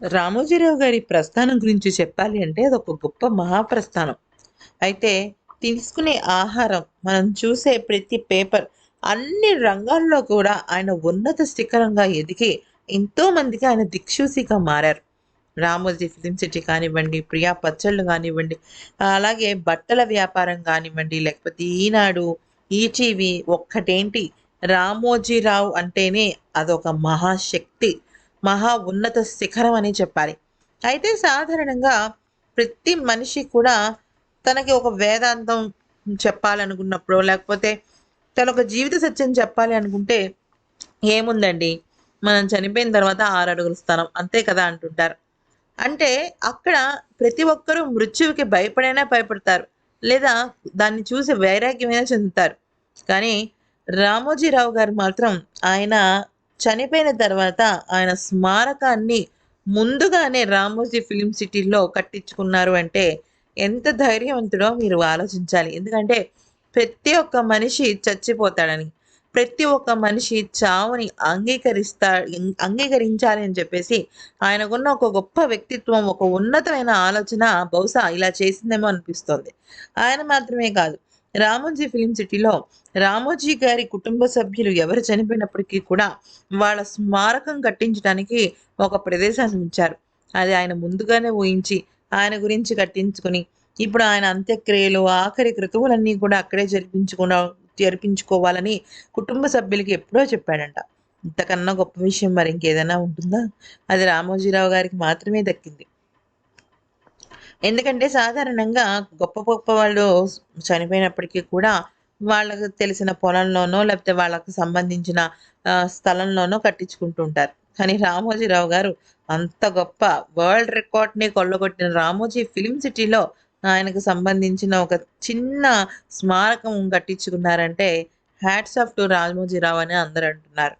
రామోజీరావు గారి ప్రస్థానం గురించి చెప్పాలి అంటే అదొక గొప్ప మహాప్రస్థానం. అయితే తీసుకునే ఆహారం మనం చూసే ప్రతి పేపర్ అన్ని రంగాల్లో కూడా ఆయన ఉన్నత శిఖరంగా ఎదిగి ఎంతోమందికి ఆయన దిక్సూసిగా మారారు. రామోజీ ఫిలిం సిటీ కానివ్వండి ప్రియా పచ్చళ్ళు కానివ్వండి అలాగే బట్టల వ్యాపారం కానివ్వండి లేకపోతే ఈనాడు ఈటీవీ ఒక్కటేంటి? రామోజీరావు అంటేనే అదొక మహాశక్తి. మహా ఉన్నత శిఖరం అని చెప్పాలి. అయితే సాధారణంగా ప్రతి మనిషి కూడా తనకి ఒక వేదాంతం చెప్పాలనుకున్నప్పుడు లేకపోతే తన ఒక జీవిత సత్యం చెప్పాలి అనుకుంటే ఏముందండి? మనం చనిపోయిన తర్వాత ఆరు అడుగుల స్థానం అంతే కదా అంటుంటారు. అంటే అక్కడ ప్రతి ఒక్కరూ మృత్యువుకి భయపడైనా భయపడతారు. లేదా దాన్ని చూసి వైరాగ్యమైనా చెందుతారు. కానీ రామోజీరావు గారు మాత్రం ఆయన చనిపోయిన తర్వాత ఆయన స్మారకాన్ని ముందుగానే రామోజీ ఫిలిం సిటీలో కట్టించుకున్నారు అంటే ఎంత ధైర్యవంతుడో మీరు ఆలోచించాలి. ఎందుకంటే ప్రతి ఒక్క మనిషి చచ్చిపోతాడని ప్రతి ఒక్క మనిషి చావుని అంగీకరిస్తా అంగీకరించాలి అని చెప్పేసి ఆయనకున్న ఒక గొప్ప వ్యక్తిత్వం ఒక ఉన్నతమైన ఆలోచన బహుశా ఇలా చేసిందేమో అనిపిస్తుంది. ఆయన మాత్రమే కాదు రామోజీ ఫిలిం సిటీలో రామోజీ గారి కుటుంబ సభ్యులు ఎవరు చనిపోయినప్పటికీ కూడా వాళ్ళ స్మారకం కట్టించడానికి ఒక ప్రదేశాన్ని ఉంచారు. అది ఆయన ముందుగానే ఊహించి ఆయన గురించి కట్టించుకుని ఇప్పుడు ఆయన అంత్యక్రియలు ఆఖరి క్రతువులన్నీ కూడా అక్కడే జరిపించుకున్న జరిపించుకోవాలని కుటుంబ సభ్యులకి ఎప్పుడో చెప్పాడంట. ఇంతకన్నా గొప్ప విషయం మరి ఇంకేదైనా ఉంటుందా? అది రామోజీరావు గారికి మాత్రమే దక్కింది. ఎందుకంటే సాధారణంగా గొప్ప గొప్ప వాళ్ళు చనిపోయినప్పటికీ కూడా వాళ్ళకు తెలిసిన పొలంలోనో లేకపోతే వాళ్ళకు సంబంధించిన స్థలంలోనో కట్టించుకుంటూ ఉంటారు కానీ రామోజీరావు గారు అంత గొప్ప వరల్డ్ రికార్డ్ని కొల్లగొట్టిన రామోజీ ఫిలిం సిటీలో ఆయనకు సంబంధించిన ఒక చిన్న స్మారకం కట్టించుకున్నారంటే హ్యాట్స్ ఆఫ్ టు రామోజీరావు అని అందరు అంటున్నారు.